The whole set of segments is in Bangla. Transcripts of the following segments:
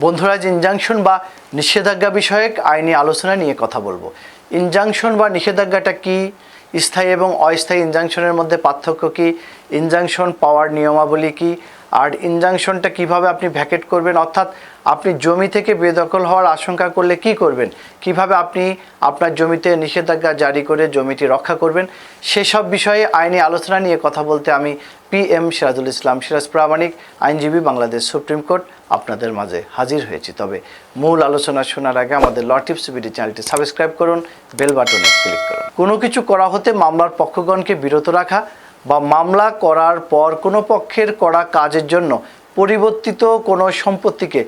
বন্ধুরা, আজ ইনজাংশন বা নিষেধাজ্ঞা বিষয়ক আইনি আলোচনা নিয়ে কথা বলব। ইনজাংশন বা নিষেধাজ্ঞাটা কি? স্থায়ী এবং অস্থায়ী ইনজাংশনের মধ্যে পার্থক্য কি? ইনজাংশন পাওয়ার নিয়মাবলী কি? আর ইনজাংশনটা কীভাবে আপনি ভ্যাকেট করবেন? অর্থাৎ আপনি জমি থেকে বেদখল হওয়ার আশঙ্কা করলে কি করবেন? কীভাবে আপনি আপনার জমিতে নিষেধাজ্ঞা জারি করে জমিটি রক্ষা করবেন? সেসব বিষয়ে আইনি আলোচনা নিয়ে কথা বলতে আমি পি এম সিরাজুল ইসলাম, সিরাজ প্রামাণিক, আইনজীবী বাংলাদেশ সুপ্রিম কোর্ট আপনাদের মাঝে হাজির হয়েছি। তবে মূল আলোচনা শোনার আগে আমাদের ল টিপস বিডি চ্যানেলটি সাবস্ক্রাইব করুন বেল বাটনে ক্লিক করুন। কোনো কিছু করা হতে মামলার পক্ষগণকে বিরত রাখা বা মামলা করার পর কোনো পক্ষের করা কাজের জন্য পরিবর্তিত কোনো সম্পত্তিকে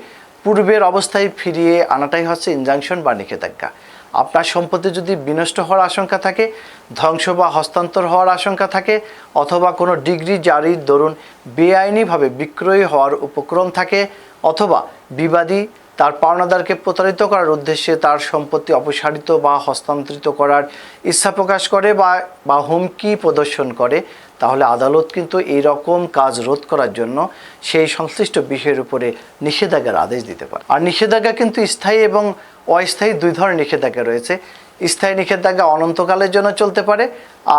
পূর্বের অবস্থায় ফিরিয়ে আনাটাই হচ্ছে ইনজাংশন বা নিষেধাজ্ঞা। আপনার সম্পত্তি যদি বিনষ্ট হওয়ার আশঙ্কা থাকে, ধ্বংস বা হস্তান্তর হওয়ার আশঙ্কা থাকে, অথবা কোনো ডিগ্রি জারির দরুন বেআইনিভাবে বিক্রয় হওয়ার উপক্রম থাকে, অথবা বিবাদী তার পাওনাদারকে প্রতারিত করার উদ্দেশ্যে তার সম্পত্তি অপসারিত বা হস্তান্তরিত করার ইচ্ছা প্রকাশ করে বা বা হুমকি প্রদর্শন করে। তাহলে আদালত কিন্তু এই রকম কাজ রোধ করার জন্য সেই সংশ্লিষ্ট বিষয়ের উপরে নিষেধাজ্ঞার আদেশ দিতে পারে। আর নিষেধাজ্ঞা কিন্তু স্থায়ী এবং অস্থায়ী দুই ধরনের নিষেধাজ্ঞা রয়েছে। স্থায়ী নিষেধাজ্ঞা অনন্তকালের জন্য চলতে পারে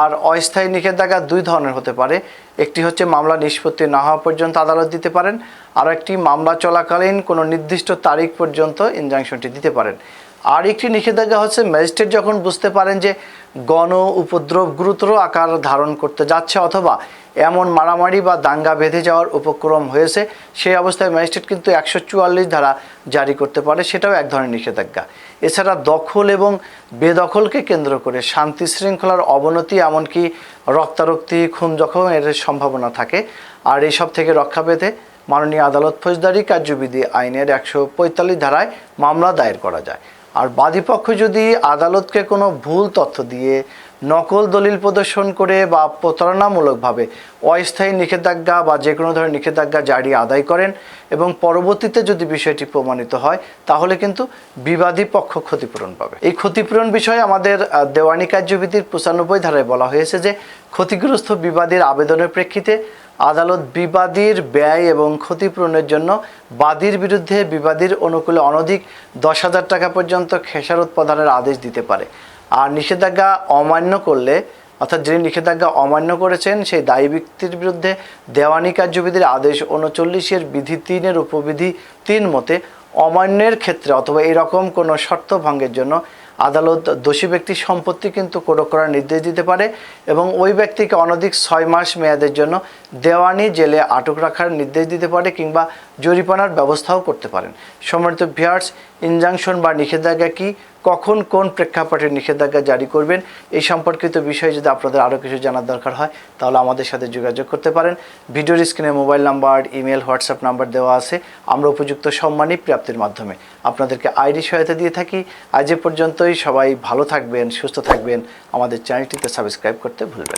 আর অস্থায়ী নিষেধাজ্ঞা দুই ধরনের হতে পারে। একটি হচ্ছে মামলা নিষ্পত্তি না হওয়া পর্যন্ত আদালত দিতে পারেন আর একটি মামলা চলাকালীন কোনো নির্দিষ্ট তারিখ পর্যন্ত ইনজাংশনটি দিতে পারেন। আর একটি নিষেধাজ্ঞা হচ্ছে ম্যাজিস্ট্রেট যখন বুঝতে পারেন যে গণ উপদ্রব গুরুতর আকার ধারণ করতে যাচ্ছে অথবা এমন মারামারি বা দাঙ্গা বেঁধে যাওয়ার উপক্রম হয়েছে সেই অবস্থায় ম্যাজিস্ট্রেট কিন্তু একশো চুয়াল্লিশ ধারা জারি করতে পারে, সেটাও এক ধরনের নিষেধাজ্ঞা। এছাড়া দখল এবং বেদখলকে কেন্দ্র করে শান্তি শৃঙ্খলার অবনতি, এমনকি রক্তারক্তি, খুন জখম এর সম্ভাবনা থাকে। আর এইসব থেকে রক্ষা পেতে মাননীয় আদালত ফৌজদারি কার্যবিধি আইনের একশো পঁয়তাল্লিশ ধারায় মামলা দায়ের করা যায়। আর বাদীপক্ষ যদি আদালতকে কোনো ভুল তথ্য দিয়ে নকল দলিল প্রদর্শন করে বা প্রতারণামূলকভাবে অস্থায়ী নিষেধাজ্ঞা বা যে কোনো ধরনের নিষেধাজ্ঞা জারি আদায় করেন এবং পরবর্তীতে যদি বিষয়টি প্রমাণিত হয়, তাহলে কিন্তু বিবাদী পক্ষ ক্ষতিপূরণ পাবে। এই ক্ষতিপূরণ বিষয়ে আমাদের দেওয়ানি কার্যবিধির পঁচানব্বই ধারায় বলা হয়েছে যে, ক্ষতিগ্রস্ত বিবাদীর আবেদনের প্রেক্ষিতে আদালত বিবাদীর ব্যয় এবং ক্ষতিপূরণের জন্য বাদীর বিরুদ্ধে বিবাদীর অনুকূলে অনধিক দশ হাজার টাকা পর্যন্ত খেসারত প্রদানের আদেশ দিতে পারে। আর নিষেধাজ্ঞা অমান্য করলে, অর্থাৎ যিনি নিষেধাজ্ঞা অমান্য করেছেন, সেই দায়ী ব্যক্তির বিরুদ্ধে দেওয়ানি কার্যবিধির আদেশ উনচল্লিশের বিধি তিনের উপবিধি তিন মতে অমান্যের ক্ষেত্রে অথবা এরকম কোনো শর্ত ভঙ্গের জন্য আদালত দোষী ব্যক্তির সম্পত্তি কিন্তু কোটক করার নির্দেশ দিতে পারে এবং ওই ব্যক্তিকে অনধিক ছয় মাস মেয়াদের জন্য দেওয়ানি, জেলে আটক রাখার নির্দেশ দিতে পারে কিংবা জরিমানার ব্যবস্থাও করতে পারেন। সম্মানিত ভিয়ার্স ইনজাংশন বা নিষেধাজ্ঞা কি? কখন কোন প্রেক্ষাপটে নিষেধাজ্ঞা জারি করবেন, এই সম্পর্কিত বিষয়ে যদি আপনাদের আরও কিছু জানার দরকার হয়, তাহলে আমাদের সাথে যোগাযোগ করতে পারেন। ভিডিওর স্ক্রিনে mobile number, email, WhatsApp number দেওয়া আছে। আমরা উপযুক্ত সম্মানই প্রাপ্তির মাধ্যমে আপনাদেরকে আইডি সহায়তা দিয়ে থাকি। আজ এ পর্যন্তই। সবাই ভালো থাকবেন, সুস্থ থাকবেন। আমাদের চ্যানেলটিতে সাবস্ক্রাইব করতে ভুলবেন।